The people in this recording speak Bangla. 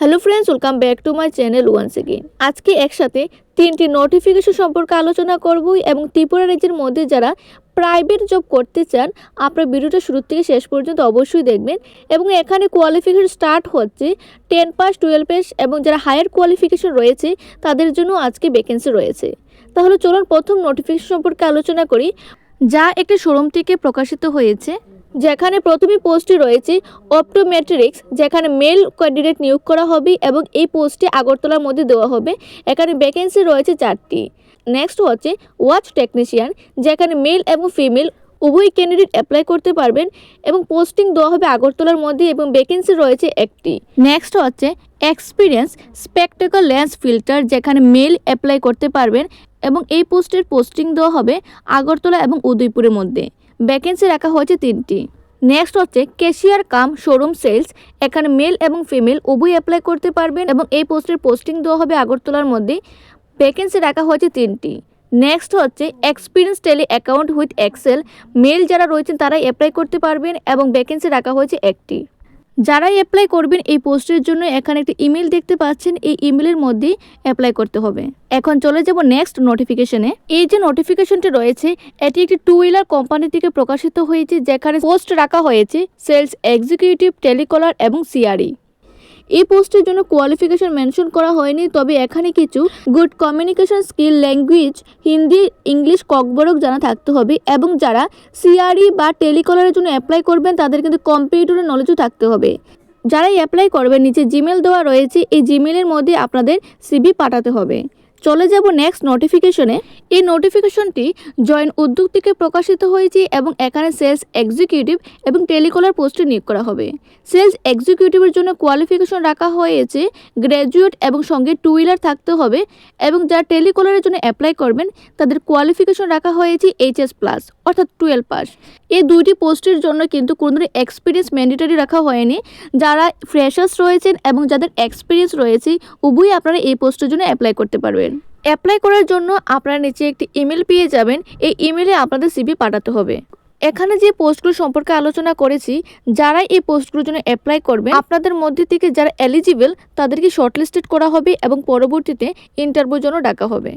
Hello friends welcome back to my channel once again আজকে একসাথে তিনটি নোটিফিকেশন সম্পর্কে আলোচনা করব এবং ত্রিপুরা রাজ্যের মধ্যে যারা প্রাইভেট জব করতে চান, আপনার ভিডিওটা শুরু থেকে শেষ পর্যন্ত অবশ্যই দেখবেন এবং এখানে কোয়ালিফিকেশন স্টার্ট হচ্ছে টেন পাস টুয়েলভ পাস এবং যারা হায়ার কোয়ালিফিকেশন রয়েছে, তাদের জন্য আজকে ভ্যাকেন্সি রয়েছে। তাহলে চলুন প্রথম নোটিফিকেশন সম্পর্কে আলোচনা করি। যা একটি শোরুম থেকে প্রকাশিত হয়েছে। যেখানে প্রথমে পোস্টটি রয়েছে অপটোমেট্রিক্স, যেখানে মেল ক্যান্ডিডেট নিয়োগ করা হবে এবং এই পোস্টটি আগরতলার মধ্যে দেওয়া হবে। এখানে ভ্যাকেন্সি রয়েছে চারটি। নেক্সট হচ্ছে ওয়াচ টেকনিশিয়ান যেখানে মেল এবং ফিমেল উভয় ক্যান্ডিডেট অ্যাপ্লাই করতে পারবেন এবং পোস্টিং দেওয়া হবে আগরতলার মধ্যে এবং ভ্যাকেন্সি রয়েছে একটি। নেক্সট হচ্ছে এক্সপিরিয়েন্স স্পেকটেকল লেন্স ফিল্টার যেখানে মেল অ্যাপ্লাই করতে পারবেন এবং এই পোস্টের পোস্টিং দেওয়া হবে আগরতলা এবং উদয়পুরের মধ্যে। ভ্যাকেন্সি রাখা হয়েছে তিনটি। নেক্সট হচ্ছে ক্যাশিয়ার কাম শোরুম সেলস এখানে মেল এবং ফিমেল উভয় অ্যাপ্লাই করতে পারবেন এবং এই পোস্টের পোস্টিং দেওয়া হবে আগরতলার মধ্যে। ভ্যাকেন্সি রাখা হয়েছে তিনটি। নেক্সট হচ্ছে experience Tally account with Excel male যারা রয়েছেন তারাই অ্যাপ্লাই করতে পারবেন এবং ভ্যাকেন্সি রাখা হয়েছে একটি। যারাই অ্যাপ্লাই করবেন এই পোস্টের জন্য এখানে একটি ইমেল দেখতে পাচ্ছেন। এই ইমেলের মধ্যেই অ্যাপ্লাই করতে হবে। এখন চলে যাব নেক্সট নোটিফিকেশনে এই যে নোটিফিকেশনটি রয়েছে, এটি একটি টু হুইলার কোম্পানি থেকে প্রকাশিত হয়েছে, যেখানে পোস্ট রাখা হয়েছে সেলস এক্সিকিউটিভ টেলিকলার এবং সিআরই এই পোস্টের জন্য কোয়ালিফিকেশন মেনশন করা হয়নি, তবে এখানে কিছু good communication skill language Hindi English Kokborok জানা থাকতে হবে এবং যারা সিআরই বা টেলিকলারের জন্য অ্যাপ্লাই করবেন, তাদের কিন্তু কম্পিউটারের নলেজও থাকতে হবে। যারাই অ্যাপ্লাই করবেন, নিচে জিমেল দেওয়া রয়েছে, এই জিমেলের মধ্যে আপনাদের সিভি পাঠাতে হবে। চলে যাব নেক্সট নোটিফিকেশনে এই নোটিফিকেশনটি জয়েন্ট উদ্যোগ থেকে প্রকাশিত হয়েছে এবং এখানে সেলস এক্সিকিউটিভ এবং টেলিকলার পোস্টে নিয়োগ করা হবে। সেলস এক্সিকিউটিভের জন্য কোয়ালিফিকেশন রাখা হয়েছে গ্র্যাজুয়েট এবং সঙ্গে টু হুইলার থাকতে হবে এবং যারা টেলিকলারের জন্য অ্যাপ্লাই করবেন, তাদের কোয়ালিফিকেশন রাখা হয়েছে এইচএস প্লাস অর্থাৎ টুয়েলভ পাস এই দুইটি পোস্টের জন্য কিন্তু কোনো ধরনের এক্সপিরিয়েন্স ম্যান্ডেটারি রাখা হয়নি। যারা ফ্রেশার্স রয়েছেন এবং যাদের এক্সপিরিয়েন্স রয়েছে, উভয়ই আপনারা এই পোস্টের জন্য অ্যাপ্লাই করতে পারবেন। অ্যাপ্লাই করার জন্য আপনারা নিচে একটি ইমেল পেয়ে যাবেন। এই ইমেলে আপনাদের সিভি পাঠাতে হবে। এখানে যে পোস্টগুলো সম্পর্কে আলোচনা করেছি, যারা এই পোস্টগুলোর জন্য অ্যাপ্লাই করবে আপনাদের মধ্যে থেকে যারা এলিজিবল তাদেরকে শর্টলিস্টেড করা হবে এবং পরবর্তীতে ইন্টারভিউর জন্য ডাকা হবে।